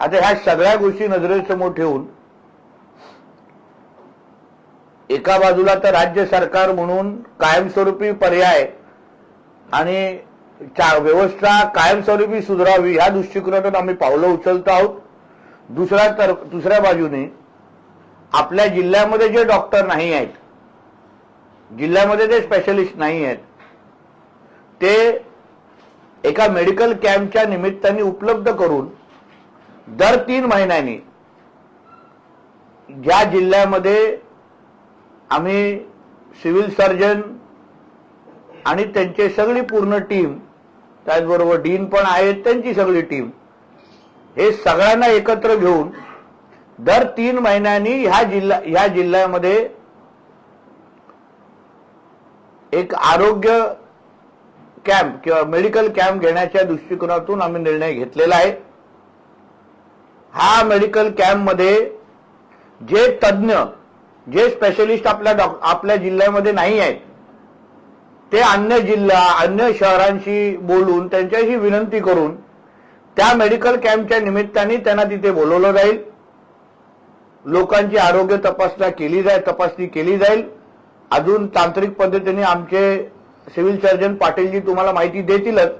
आता ह्या सगळ्या गोष्टी नजरेसमोर ठेवून एका बाजूला तर राज्य सरकार म्हणून कायमस्वरूपी पर्याय आणि व्यवस्था कायमस्वरूपी सुधारावी ह्या दृष्टिकोनातून आम्ही पावलं उचलत आहोत. दुसऱ्या तर दुसऱ्या बाजूने आपल्या जिल्ह्यामध्ये जे डॉक्टर नाही आहेत जिल्ह्यामध्ये जे स्पेशलिस्ट नाही आहेत ते एका मेडिकल कॅम्पच्या निमित्ताने उपलब्ध करून दर तीन महिन्यांनी ज्या जिल्ह्यामध्ये आम्ही सिव्हिल सर्जन आणि त्यांची सगळी पूर्ण टीम त्याचबरोबर डीन पण आहेत त्यांची सगळी टीम हे सगळ्यांना एकत्र घेऊन दर तीन महिन्यांनी ह्या जिल्हा ह्या जिल्ह्यामध्ये एक आरोग्य कॅम्प किंवा मेडिकल कॅम्प घेण्याच्या दृष्टिकोनातून आम्ही निर्णय घेतलेला आहे. हा मेडिकल कॅम्पमध्ये जे तज्ज्ञ जे स्पेशलिस्ट आपल्या डॉक आपल्या जिल्ह्यामध्ये नाही आहेत ते अन्य जिल्हा अन्य शहरांशी बोलून त्यांच्याशी विनंती करून त्या मेडिकल कॅम्पच्या निमित्ताने त्यांना तिथे बोलवलं जाईल. लोकांची आरोग्य तपासणा केली जाईल तपासणी केली जाईल. अजून तांत्रिक पद्धतीने आमचे सिव्हिल सर्जन पाटीलजी तुम्हाला माहिती देतीलच.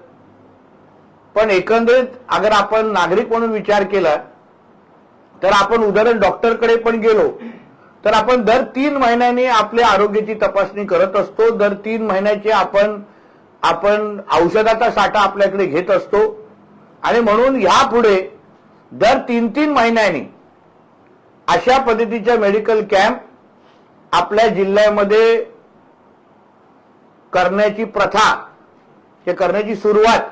पण एकंदरीत अगर आपण नागरिक म्हणून विचार केला तर आपण उदाहरण डॉक्टरकडे पण गेलो तर आपण दर तीन महिन्यांनी आपल्या आरोग्याची तपासणी करत असतो. दर तीन महिन्याचे आपण आपण औषधाचा साठा आपल्याकडे घेत असतो. आणि म्हणून यापुढे दर तीन तीन महिन्यांनी अशा पद्धतीच्या मेडिकल कॅम्प आपल्या जिल्ह्यामध्ये करण्याची प्रथा हे करण्याची सुरुवात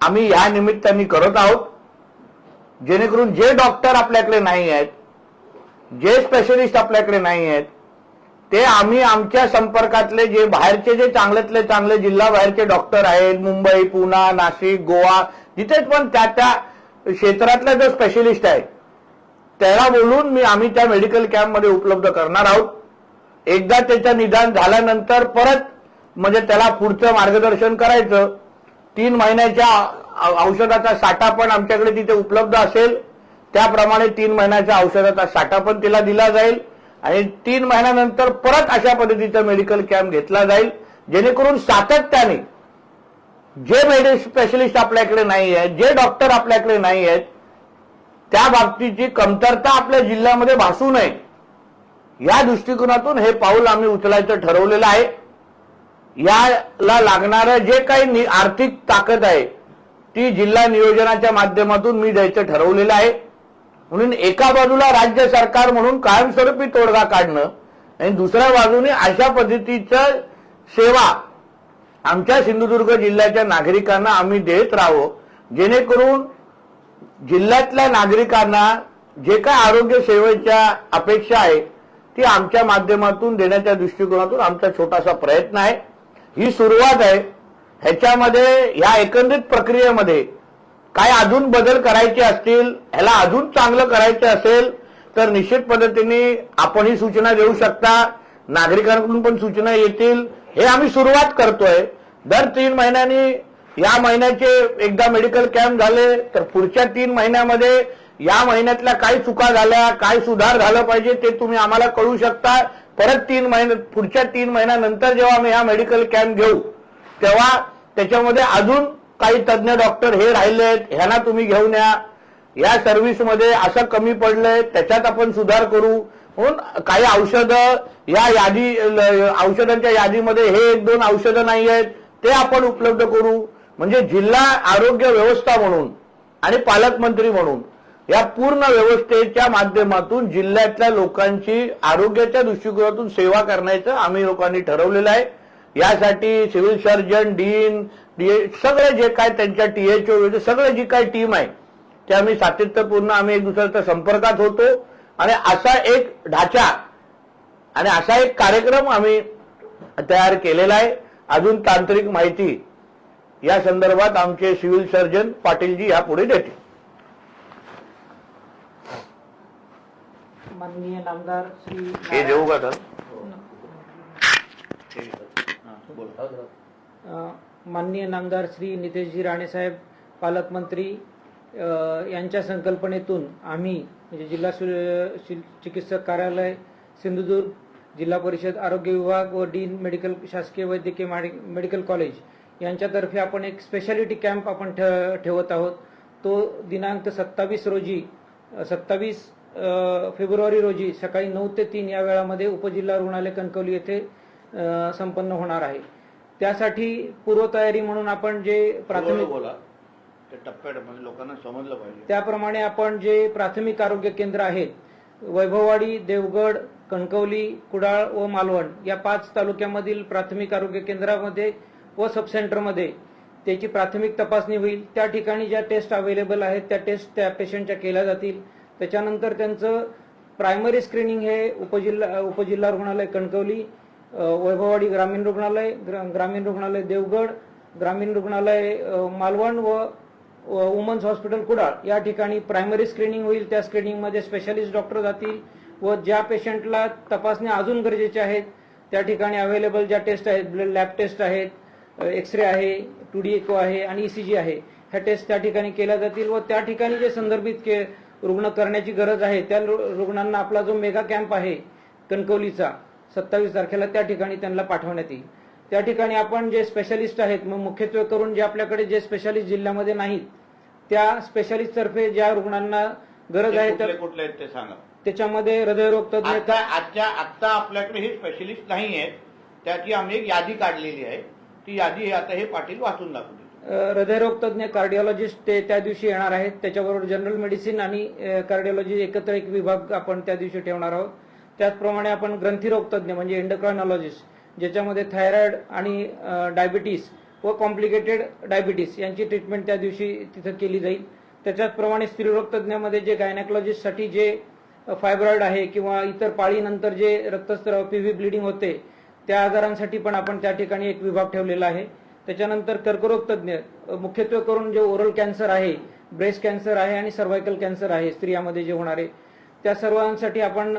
आम्ही या निमित्ताने करत आहोत. जेणेकरून जे डॉक्टर आपल्याकडे नाही आहेत जे स्पेशलिस्ट आपल्याकडे नाही आहेत ते आम्ही आमच्या संपर्कातले जे बाहेरचे जे चांगल्यातले चांगले जिल्हा बाहेरचे डॉक्टर आहेत मुंबई पुणा नाशिक गोवा जिथे पण त्या त्या क्षेत्रातला जो स्पेशलिस्ट आहे त्याला बोलून मी आम्ही त्या मेडिकल कॅम्पमध्ये उपलब्ध करणार आहोत. एकदा त्याचं निदान झाल्यानंतर परत म्हणजे त्याला पुढचं मार्गदर्शन करायचं. तीन महिन्याच्या औषधाचा साठा पण आमच्याकडे तिथे उपलब्ध असेल. त्याप्रमाणे तीन महिन्याच्या औषधाचा साठा पण तिला दिला जाईल. आणि तीन महिन्यानंतर परत अशा पद्धतीचा मेडिकल कॅम्प घेतला जाईल. जेणेकरून सातत्याने जे मेडिकल स्पेशलिस्ट आपल्याकडे नाही आहेत जे डॉक्टर आपल्याकडे नाही आहेत त्या बाबतीची कमतरता आपल्या जिल्ह्यामध्ये भासू नये. या दृष्टिकोनातून हे पाऊल आम्ही उचलायचं ठरवलेलं आहे. याला लागणारं जे काही नि- आर्थिक ताकद आहे ती जिल्हा नियोजनाच्या माध्यमातून मी द्यायचं ठरवलेलं आहे. म्हणून एका बाजूला राज्य सरकार म्हणून कायमस्वरूपी तोडगा काढणं आणि दुसऱ्या बाजूने अशा पद्धतीचं सेवा आमच्या सिंधुदुर्ग जिल्ह्याच्या नागरिकांना आम्ही देत राहावं. जेणेकरून जिल्ह्यातल्या नागरिकांना जे काय आरोग्य सेवेच्या अपेक्षा आहे ती आमच्या माध्यमातून देण्याच्या दृष्टिकोनातून आमचा छोटासा प्रयत्न आहे. ही सुरुवात आहे. ह्याच्यामध्ये ह्या एकंदरीत प्रक्रियेमध्ये काय अजून बदल करायचे असतील ह्याला अजून चांगलं करायचं असेल तर निश्चित पद्धतीने आपण ही सूचना देऊ शकता. नागरिकांकडून पण सूचना येतील. हे आम्ही सुरुवात करतोय. दर तीन महिन्यांनी या महिन्याचे एकदा मेडिकल कॅम्प झाले तर पुढच्या तीन महिन्यामध्ये या महिन्यातल्या काय चुका झाल्या काय सुधार झालं पाहिजे ते तुम्ही आम्हाला कळू शकता. परत तीन महिने पुढच्या तीन महिन्यानंतर जेव्हा आम्ही हा मेडिकल कॅम्प घेऊ तेव्हा त्याच्यामध्ये अजून काही तज्ज्ञ डॉक्टर हे राहिले आहेत ह्यांना तुम्ही घेऊन या. या सर्व्हिसमध्ये असं कमी पडलंय त्याच्यात आपण सुधार करू. म्हणून काही औषधं या यादी औषधांच्या यादीमध्ये हे एक दोन औषधं नाही आहेत ते आपण उपलब्ध करू. म्हणजे जिल्हा आरोग्य व्यवस्था म्हणून आणि पालकमंत्री म्हणून या पूर्ण व्यवस्थेच्या माध्यमातून जिल्ह्यातल्या लोकांची आरोग्याच्या दृष्टिकोनातून सेवा करण्याचं आम्ही लोकांनी ठरवलेलं आहे. यासाठी सिव्हिल सर्जन डीन डीए सगळे जे काय त्यांच्या टीएचओ सगळे जी काय टीम आहे ते आम्ही सातत्यपूर्ण आम्ही एक दुसऱ्याच्या संपर्कात होतो. आणि असा एक ढाचा आणि असा एक कार्यक्रम आम्ही तयार केलेला आहे. अजून तांत्रिक माहिती या संदर्भात आमचे सिव्हिल सर्जन पाटीलजी यापुढे देतील. माननीय नामदार श्री हे देऊ का सर माननीय नामदार श्री नितेशजी राणेसाहेब पालकमंत्री यांच्या संकल्पनेतून आम्ही म्हणजे जिल्हा शि- चिकित्सक कार्यालय सिंधुदुर्ग जिल्हा परिषद आरोग्य विभाग व डीन मेडिकल शासकीय वैद्यकीय मेडिकल कॉलेज यांच्यातर्फे आपण एक स्पेशालिटी कॅम्प आपण ठे- ठेवत आहोत. तो दिनांक सत्तावीस रोजी सत्तावीस फेब्रुवारी रोजी सकाळी नऊ ते तीन या वेळामध्ये उपजिल्हा रुग्णालय कणकवली येथे संपन्न होणार आहे. त्यासाठी पूर्वतयारी म्हणून आपण जे प्राथमिक बोला टप्प्याटप्प्याने लोकांना समजलं पाहिजे. त्याप्रमाणे आपण जे प्राथमिक आरोग्य केंद्र आहेत वैभववाडी देवगड कणकवली कुडाळ व मालवण या पाच तालुक्यामधील प्राथमिक आरोग्य केंद्रामध्ये व सब सेंटरमध्ये त्याची प्राथमिक तपासणी होईल. त्या ठिकाणी ज्या टेस्ट अवेलेबल आहेत त्या टेस्ट त्या पेशंटच्या केल्या जातील. त्याच्यानंतर त्यांचं प्रायमरी स्क्रीनिंग हे उपजिल्हा उपजिल्हा रुग्णालय कणकवली वैभववाडी ग्रामीण रुग्णालय ग्रा- ग्रामीण रुग्णालय देवगड ग्रामीण रुग्णालय मालवण व वुमन्स हॉस्पिटल कुडाळ. या ठिकाणी प्रायमरी स्क्रीनिंग होईल. त्या स्क्रीनिंगमध्ये स्पेशालिस्ट डॉक्टर जातील व ज्या पेशंटला तपासण्या अजून गरजेच्या आहेत त्या ठिकाणी अवेलेबल ज्या टेस्ट आहेत ब्लड लॅब टेस्ट आहेत एक्सरे आहे टू डी इको आहे आणि ईसीजी आहे ह्या टेस्ट त्या ठिकाणी केल्या जातील व त्या ठिकाणी जे संदर्भित के रुग्ण करण्याची गरज आहे त्या रु- रुग्णांना आपला जो मेगा कॅम्प आहे कणकवलीचा सत्तावीस तारखेला त्या ठिकाणी त्यांना पाठवण्यात येईल. त्या ठिकाणी आपण जे स्पेशालिस्ट आहेत मग मुख्यत्वे करून जे आपल्याकडे जे स्पेशालिस्ट जिल्ह्यामध्ये नाहीत त्या स्पेशालिस्ट तर्फे ज्या रुग्णांना गरज आहे त्या कुठले आहेत ते सांगा. त्याच्यामध्ये हृदयरोग तज्ञ आता आजच्या आत्ता आपल्याकडे हे स्पेशलिस्ट नाही आहेत. त्याची आम्ही एक यादी काढलेली आहे. ती यादी हे आता हे पाटील वाचून दाखवतील अ, हृदयरोग तज्ञ कार्डिओलॉजिस्ट ते त्या दिवशी येणार आहेत. त्याच्याबरोबर जनरल मेडिसिन आणि कार्डिओलॉजी एकत्र एक विभाग आपण त्या दिवशी ठेवणार आहोत. त्याचप्रमाणे आपण ग्रंथीरोग तज्ञ म्हणजे एंडोक्रॉनॉलॉजिस्ट ज्याच्यामध्ये थायरॉइड आणि डायबिटीस व कॉम्प्लिकेटेड डायबिटीस यांची ट्रीटमेंट त्या दिवशी तिथं केली जाईल. त्याच्याचप्रमाणे स्त्रीरोगतज्ञामध्ये जे गायनॅकोलॉजिस्टसाठी जे फायब्रॉइड आहे किंवा इतर पाळीनंतर जे रक्तस्त्राव पीव्ही ब्लिडिंग होते त्या आजारांसाठी पण आपण त्या ठिकाणी एक विभाग ठेवलेला आहे. त्याच्यानंतर कर्करोग तज्ञ मुख्यत्वे करून जे ओरल कॅन्सर आहे ब्रेस्ट कॅन्सर आहे आणि सर्व्हायकल कॅन्सर आहे स्त्रियामध्ये जे होणारे त्या सर्वांसाठी आपण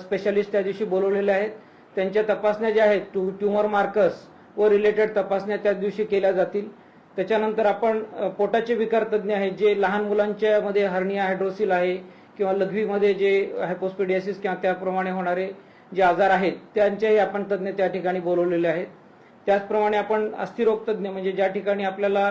स्पेशालिस्ट त्या दिवशी बोलवलेले आहेत. त्यांच्या तपासण्या ज्या आहेत टू ट्युमर मार्कर्स व रिलेटेड तपासण्या त्या दिवशी केल्या जातील. त्याच्यानंतर आपण पोटाचे विकार तज्ज्ञ आहेत जे लहान मुलांच्या मध्ये हर्निया हायड्रोसिल आहे किंवा लघवीमध्ये जे हायपोस्पिडियासिस किंवा त्याप्रमाणे होणारे जे आजार आहेत त्यांचेही आपण तज्ज्ञ त्या ठिकाणी बोलवलेले आहेत. त्याचप्रमाणे आपण अस्थिरोग तज्ज्ञ म्हणजे ज्या ठिकाणी आपल्याला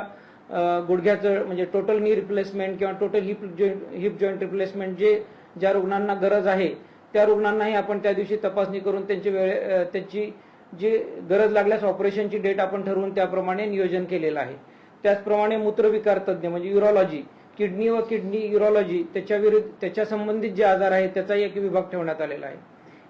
गुडघ्याचं म्हणजे टोटल नी रिप्लेसमेंट किंवा total hip joint hip joint replacement जे ज्या रुग्णांना गरज आहे त्या रुग्णांनाही आपण त्या दिवशी तपासणी करून त्यांची वेळ त्यांची जी गरज लागल्यास ऑपरेशनची डेट आपण ठरवून त्याप्रमाणे नियोजन केलेलं आहे. त्याचप्रमाणे मूत्रविकार तज्ज्ञ म्हणजे युरोलॉजी किडनी व किडनी युरोलॉजी त्याच्या विरुद्ध त्याच्या संबंधित जे आजार आहेत त्याचाही एक विभाग ठेवण्यात आलेला आहे.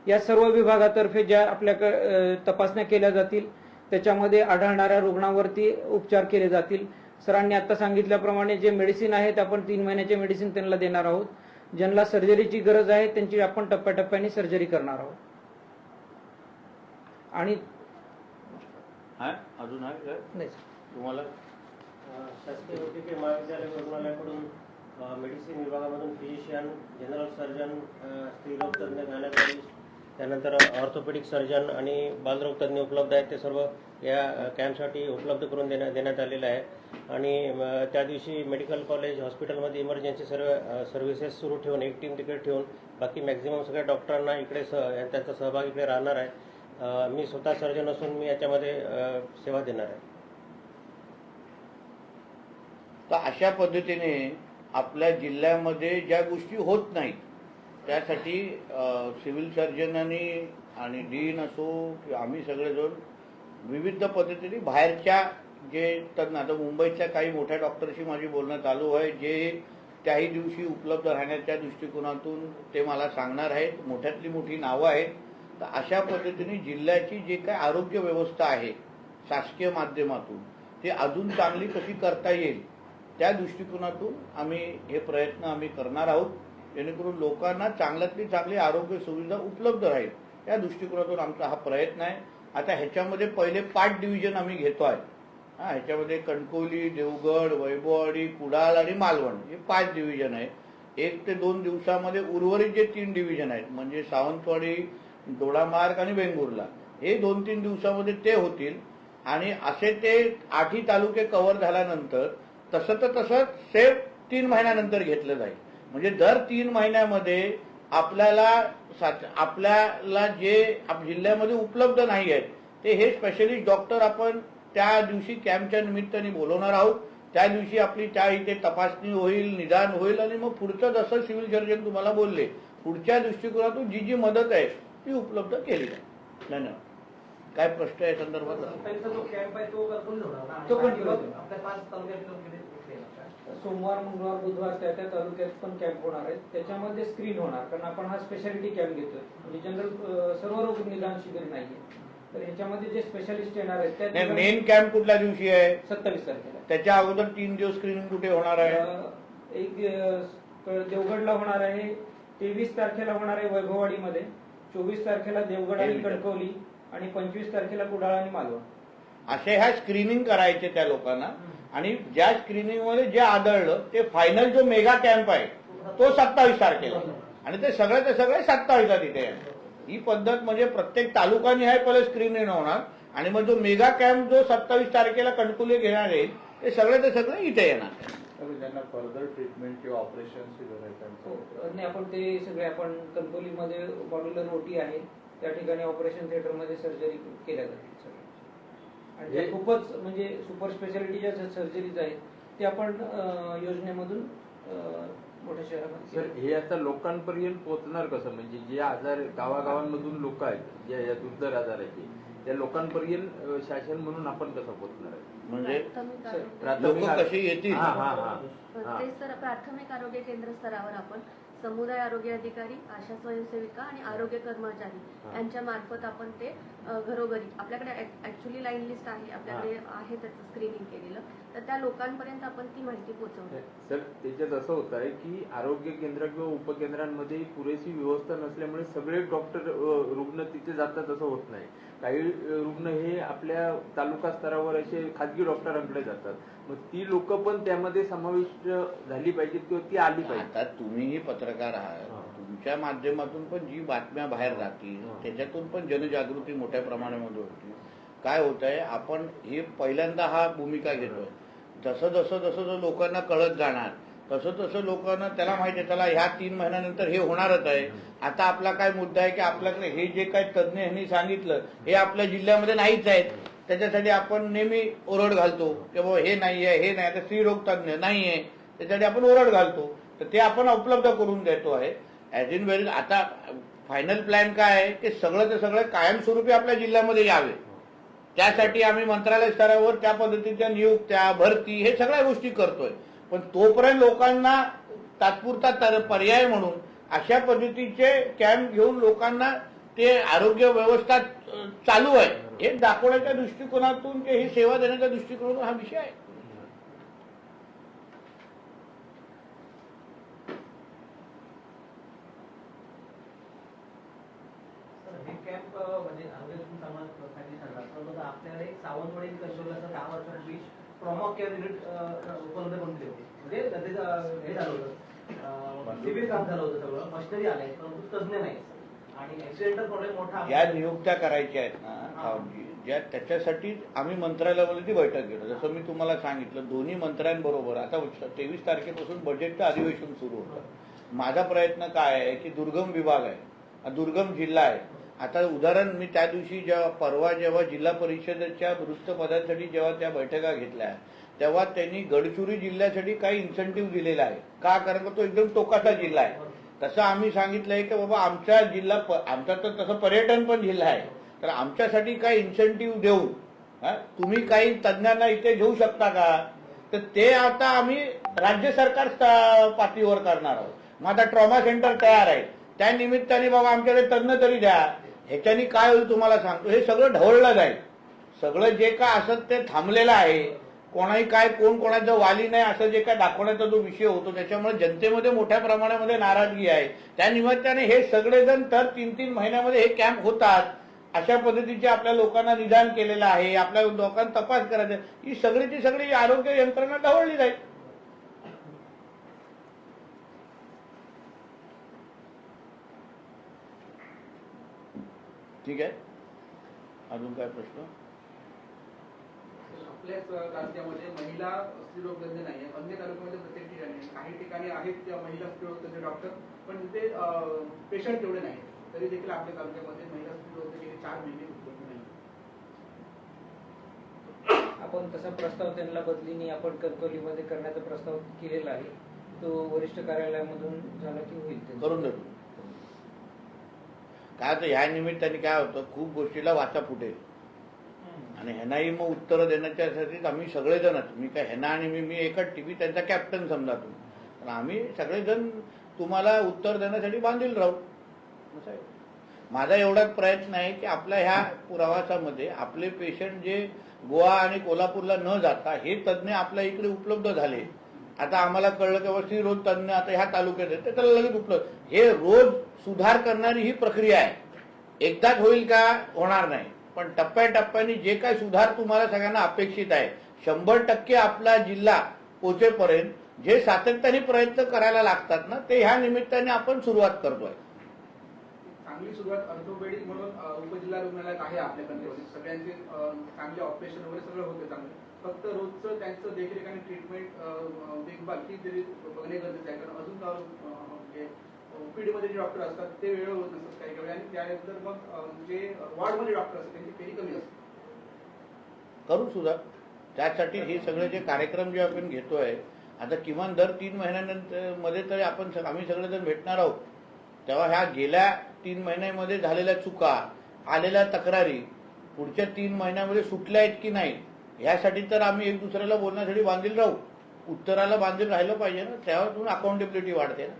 या सर्व विभागातर्फे ज्या आपल्याकडे तपासण्या केल्या जातील त्याच्यामध्ये आढळणाऱ्या रुग्णांवरती उपचार केले जातील. सरांनी आता सांगितल्याप्रमाणे जे मेडिसिन आहेत आपण तीन महिन्याचे मेडिसिन त्यांना देणार आहोत. ज्यांना सर्जरीची गरज आहे त्यांची आपण टप्प्याटप्प्याने सर्जरी करणार आहोत. आणि हा अजून आहे? नाही तुम्हाला? शासकीय वैद्यकीय महाविद्यालय रुग्णालयाकडून मेडिसिन विभागामधून फिजिशियन जनरल सर्जन स्त्रीरोग तज्ज्ञ गायनाकॉलॉजिस्ट त्यानंतर ऑर्थोपेडिक सर्जन आणि बालरोग तज्ज्ञ उपलब्ध आहेत. ते सर्व या कॅम्पसाठी उपलब्ध करून देण्यात देण्यात आलेलं आहे आणि त्या दिवशी मेडिकल कॉलेज हॉस्पिटलमध्ये इमर्जन्सी सर्व सर्व्हिसेस सुरू ठेवून एक टीम तिकडे ठेवून बाकी मॅक्झिमम सगळ्या डॉक्टरांना इकडे स त्यांचा सहभाग इकडे राहणार आहे. मी स्वतः सर्जन असून मी याच्यामध्ये सेवा देणार आहे. तर अशा पद्धतीने आपल्या जिल्ह्यामध्ये ज्या गोष्टी होत नाहीत त्यासाठी सिव्हिल सर्जनांनी आणि डीन असो किंवा आम्ही सगळेजण विविध पद्धतीने बाहेरच्या जे तज्ञ आता मुंबईच्या काही मोठ्या डॉक्टरशी माझी बोलणं चालू आहे जे त्याही दिवशी उपलब्ध राहण्याच्या दृष्टिकोनातून ते मला सांगणार आहेत. मोठ्यातली मोठी नावं आहेत. तर अशा पद्धतीने जिल्ह्याची जे काय आरोग्य व्यवस्था आहे शासकीय माध्यमातून ती अजून चांगली कशी करता येईल त्या दृष्टिकोनातून आम्ही हे प्रयत्न आम्ही करणार आहोत. जेणेकरून लोकांना चांगल्यातली चांगली आरोग्य सुविधा उपलब्ध राहील या दृष्टिकोनातून आमचा हा प्रयत्न आहे. आता ह्याच्यामध्ये पहिले पाच डिव्हिजन आम्ही घेतो आहे. हा ह्याच्यामध्ये कणकवली देवगड वैभववाडी कुडाळ आणि मालवण हे पाच डिव्हिजन आहे एक ते दोन दिवसामध्ये उर्वरित जे तीन डिव्हिजन आहेत म्हणजे सावंतवाडी दोडामार्ग आणि वेंगुर्ला. हे दोन तीन दिवसामध्ये ते होतील. आणि असे ते आठही तालुके कव्हर झाल्यानंतर तसं तर तसं सेफ तीन महिन्यानंतर घेतलं जाईल. म्हणजे दर तीन महिन्यामध्ये आपल्याला सात- आपल्याला जे आप- जिल्ह्यामध्ये उपलब्ध नाही आहेत ते हे स्पेशलिस्ट डॉक्टर आपण त्या दिवशी कॅम्पच्या निमित्ताने बोलवणार आहोत. त्या दिवशी आपली त्या इथे तपासणी होईल निदान होईल आणि मग पुढचं जसं सिव्हिल सर्जन तुम्हाला बोलले पुढच्या दृष्टिकोनातून जी जी मदत आहे ती उपलब्ध केली जाईल. धन्यवाद. काय प्रश्न आहे संदर्भात? सोमवार मंगळवार बुधवार त्या त्या तालुक्यात पण कॅम्प होणार आहेत त्याच्यामध्ये स्क्रीन होणार कारण आपण हा स्पेशालिटी कॅम्प घेतोय. म्हणजे जनरल सर्व रोग निदान शिबिर नाहीये. तर ह्याच्यामध्ये जे स्पेशालिस्ट येणार आहेत मेन कॅम्प कुठल्या दिवशी आहे? सत्तावीस तारखेला. त्याच्या अगोदर तीन दिवस स्क्रीनिंग कुठे होणार आहे? एक देवगडला होणार आहे तेवीस तारखेला होणार आहे वैभववाडीमध्ये. चोवीस तारखेला देवगड आणि तेवीस. कणकवली आणि पंचवीस तारखेला कुडाळ आणि मालवण. असे ह्या स्क्रीनिंग करायचे त्या लोकांना. आणि ज्या स्क्रीनिंगमध्ये जे आढळलं ते फायनल जो मेगा कॅम्प आहे तो सत्तावीस तारखेला. आणि ते सगळे ते सगळे सत्तावीसला तिथे येणार. ही पद्धत म्हणजे प्रत्येक तालुकानी आहे पहिले स्क्रीनिंग होणार. आणि मग जो मेगा कॅम्प जो सत्तावीस तारखेला कणकुले घेणार आहे ते सगळे ते सगळे इथे येणार. ज्यांना फर्दर ट्रीटमेंट किंवा ऑपरेशनची गरज आहे हो, नाही आपण ते सगळे आपण कणकवलीमध्ये मॉड्युलर ओटी आहे त्या ठिकाणी ऑपरेशन थिएटरमध्ये सर्जरी केल्या जातील सगळ्या. आणि त्या खूपच म्हणजे सुपर स्पेशालिटीच्या सर्जरीज आहेत ते आपण योजनेमधून मोठ्या शहरामध्ये. सर हे आता लोकांपर्यंत पोहोचणार कसं? म्हणजे जे आजार गावागावांमधून लोक आहेत ज्या या दुर्धर आजाराचे त्या लोकांपर्यंत शासन म्हणून आपण कसं पोहोचणार आहे? म्हणजे प्राथमिक कशी येतील? हा. हा. ते सर प्राथमिक आरोग्य केंद्र स्तरावर आपण समुदाय आरोग्य अधिकारी आशा स्वयंसेविका आणि आरोग्य कर्मचारी. यांच्या मार्फत आपण ते घरोघरी आपल्याकडे ऍक्च्युली लाईन लिस्ट आहे आपल्याकडे आहे त्याचं स्क्रीनिंग केलेलं. तर त्या लोकांपर्यंत आपण ती माहिती पोहोचवणार सर त्याच्यात असं होत आहे की आरोग्य केंद्र किंवा उपकेंद्रांमध्ये पुरेशी व्यवस्था नसल्यामुळे सगळे डॉक्टर रुग्ण तिथे जातात असं होत नाही. काही रुग्ण हे आपल्या तालुका स्तरावर असे खाजगी डॉक्टरांकडे जातात. मग ती लोक पण त्यामध्ये समाविष्ट झाली पाहिजेत किंवा ती आली पाहिजे आता तुम्हीही पत्रकार आहात. तुमच्या माध्यमातून पण जी बातम्या बाहेर जातील. त्याच्यातून पण जनजागृती मोठ्या प्रमाणामध्ये होती. काय होत आहे आपण हे पहिल्यांदा हा भूमिका घेतोय. जसं जसं जसं जसं लोकांना कळत जाणार तसं तसं लोकांना त्याला माहिती आहे त्याला ह्या तीन महिन्यानंतर हे होणारच आहे. आता आपला काय मुद्दा आहे की आपल्याकडे हे जे काय तज्ज्ञ यांनी सांगितलं हे आपल्या जिल्ह्यामध्ये नाहीच आहेत. त्याच्यासाठी आपण नेहमी ओरड घालतो की बाबा हे नाही आहे हे नाही आता स्त्रीरोग तज्ज्ञ नाही आहे त्याच्यासाठी आपण ओरड घालतो. तर ते आपण उपलब्ध करून देतो आहे. ऍज इन व्हेरी आता फायनल प्लॅन काय आहे की सगळं ते सगळं कायमस्वरूपी आपल्या जिल्ह्यामध्ये यावे. त्यासाठी आम्ही मंत्रालय स्तरावर त्या पद्धतीच्या नियुक्त्या भरती हे सगळ्या गोष्टी करतोय. पण तोपर्यंत लोकांना तात्पुरता तर पर्याय म्हणून अशा पद्धतीचे कॅम्प घेऊन लोकांना ते आरोग्य व्यवस्था चालू आहे. हे दाखवण्याच्या दृष्टिकोनातून ते ही सेवा देण्याच्या दृष्टिकोनातून हा विषय आहे सर, हे कॅम्प म्हणजे आरोग्य तुम्ही चांगला फायदे सांगतात परंतु आपल्याकडे सावंतवाडी कंट्रोलला सर दहा वर्षापूर्वी ट्रॉमा केअर युनिट उपलब्ध करून दिले म्हणजे त्याचं हे झालं होतं. काम झालं होतं सगळं. मशिनरी आले परंतु तज्ज्ञ नाही. आणि ऍक्सिडेंटल प्रॉब्लेम मोठा. ज्या नियुक्त्या करायच्या आहेत ना ज्या त्याच्यासाठी आम्ही मंत्रालयामध्ये ती बैठक घेतो जसं मी तुम्हाला सांगितलं दोन्ही मंत्र्यांबरोबर आता तेवीस तारखेपासून बजेटचं अधिवेशन सुरू होतं. माझा प्रयत्न काय आहे की दुर्गम विभाग आहे दुर्गम जिल्हा आहे. आता उदाहरण मी त्या दिवशी जेव्हा परवा जेव्हा जिल्हा परिषदेच्या वृत्तपदांसाठी जेव्हा त्या बैठका घेतल्या तेव्हा त्यांनी गडचिरोली जिल्ह्यासाठी काही इन्सेंटिव्ह दिलेला आहे. का? कारण का तो एकदम टोकाचा जिल्हा आहे. तसं आम्ही सांगितलंय की बाबा आमच्या जिल्हा आमचा तर तसं पर्यटन पण जिल्हा आहे. तर आमच्यासाठी काही इन्सेंटिव्ह देऊ हा, तुम्ही काही तज्ज्ञांना इथे घेऊ शकता का? तर ते आता आम्ही राज्य सरकार पातळीवर करणार आहोत. मग आता ट्रॉमा सेंटर तयार आहे. त्या निमित्ताने बाबा आमच्याकडे तज्ज्ञ तरी द्या. ह्याच्यानी काय होईल तुम्हाला सांगतो. हे सगळं ढवळलं जाईल. सगळं जे काय असत ते थांबलेलं आहे. कोणाही काय कोण कोणाचं वाली नाही असं जे काय दाखवण्याचा जो विषय होतो त्याच्यामुळे जनतेमध्ये मोठ्या प्रमाणामध्ये नाराजगी आहे. त्या निमित्ताने हे सगळेजण तर तीन तीन महिन्यामध्ये हे कॅम्प होतात. अशा पद्धतीचे आपल्या लोकांना निदान केलेलं आहे आपल्या लोकांना तपास करायचा आहे. ही सगळीची सगळी आरोग्य यंत्रणा ढवळली जाईल. ठीक आहे? अजून काय प्रश्न? आपल्याच राज्यामध्ये महिला स्त्रीरोग तज्ञ नाही आहेत. अन्य तालुक्यामध्ये प्रत्येक ठिकाणी आहे. काही ठिकाणी आहेत त्या महिला स्त्रीरोग तज्ञ डॉक्टर पण तिथे पेशंट तेवढे नाही तरी देखील आपल्या तालुक्यामध्ये महिला स्त्रीरोग तज्ञ गेले चार महिने उपलब्ध नाही. आपण तसा प्रस्ताव त्यांना बदलीने आपण कणकवलीमध्ये करण्याचा प्रस्ताव केलेला आहे. तो वरिष्ठ कार्यालयामधून झाला की होईल ते. करून काय तर ह्या निमित्ताने काय होतं? खूप गोष्टीला वाचा फुटेल. आणि ह्यांनाही मग उत्तरं देण्याच्यासाठीच आम्ही सगळेजणच मी काय ह्यांना आणि मी मी एकच टीव्ही त्यांचा कॅप्टन समजा तुम्ही. पण आम्ही सगळेजण तुम्हाला उत्तर देण्यासाठी बांधील राहू. असं आहे. माझा एवढाच प्रयत्न आहे की आपल्या ह्या प्रवासामध्ये आपले पेशंट जे गोवा आणि कोल्हापूरला न जाता हे तज्ज्ञ आपल्या इकडे उपलब्ध झाले. आता आम्हाला कळलं की बाबा रोज तज्ज्ञ आता ह्या तालुक्यात आहे तर त्याला लगेच उपलब्ध. हे रोज सुधार करणारी ही प्रक्रिया आहे. एकदाच होईल का? होणार नाही. पण टप्प्याटप्प्याने जे काय सुधार तुम्हाला सगळ्यांना अपेक्षित आहे. शंभर टक्के आपला जिल्हा पोचेपर्यंत जे सातत्याने प्रयत्न करायला लागतात ना ते ह्या निमित्ताने आपण सुरुवात करतोय. चांगली सुरुवात ऑर्थोपेडिक म्हणून उपजिल्हा रुग्णालयात आहे आपल्याकडे. सगळ्यांचे चांगले ऑपरेशन वगैरे सगळं होते चांगलं. फक्त रोजचं त्यांचं देखरेख आणि ट्रीटमेंट देखभाल ही तरी बघणे गरजेचं आहे. कारण अजून म्हणजे ओपीडीमध्ये जे डॉक्टर असतात ते वेळेवर होत नसतात काही काही आणि त्यानंतर मग जे वॉर्डमध्ये डॉक्टर असतात त्यांची फेरी कमी असते. करू सुद्धा. त्यासाठी हे सगळे जे कार्यक्रम जे आपण घेतोय आता किमान दर तीन महिन्यानंतरमध्ये तरी आपण स- आम्ही सगळेजण भेटणार आहोत. तेव्हा ह्या गेल्या तीन महिन्यामध्ये झालेल्या चुका आलेल्या तक्रारी पुढच्या तीन महिन्यामध्ये सुटल्या आहेत की नाही ह्यासाठी तर आम्ही एक दुसऱ्याला बोलण्यासाठी बांधील राहू. उत्तराला बांधील राहिलं पाहिजे ना त्यावरून अकाउंटेबिलिटी वाढते ना.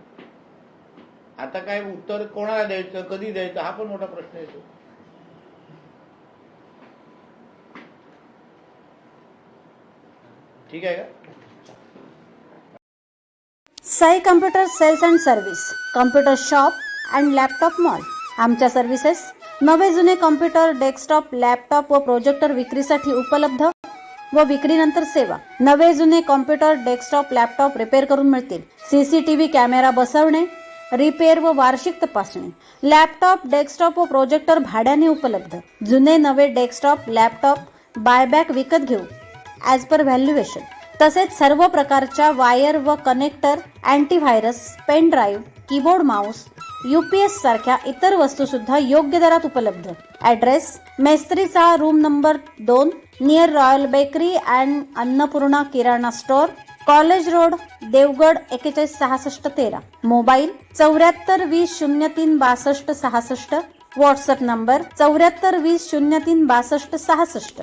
आता काय उत्तर कोणाला द्यायचं कधी द्यायचं हा पण मोठा प्रश्न येतो. ठीक आहे का? Sai computer sales and service computer shop and laptop mall. आमच्या सर्व्हिसेस नवे जुने कम्प्युटर डेस्कटॉप लॅपटॉप व प्रोजेक्टर विक्रीसाठी उपलब्ध व विक्रीनंतर सेवा. नवे जुने कॉम्प्युटर डेस्कटॉप लॅपटॉप रिपेअर करून मिळतील. सीसीटीव्ही कॅमेरा बसवणे रिपेअर व वार्षिक तपासणी. लॅपटॉप डेस्कटॉप व प्रोजेक्टर भाड्याने उपलब्ध. जुने नवे डेस्कटॉप लॅपटॉप बायबॅक विकत घेऊ. ॲज पर व्हॅल्युएशन तसेच सर्व प्रकारच्या वायर व connector antivirus pen drive keyboard mouse UPS सारख्या इतर वस्तू सुद्धा योग्य दरात उपलब्ध. ॲड्रेस मेस्त्रीचा रूम नंबर दोन near Royal Bakery and Annapurna Kirana store college road Devgad एकेचाळीस सहासष्ट तेरा. मोबाईल चौऱ्याहत्तर वीस शून्य तीन बासष्ट सहासष्ट. व्हॉट्सअप नंबर चौऱ्याहत्तर वीस शून्य तीन बासष्ट सहासष्ट.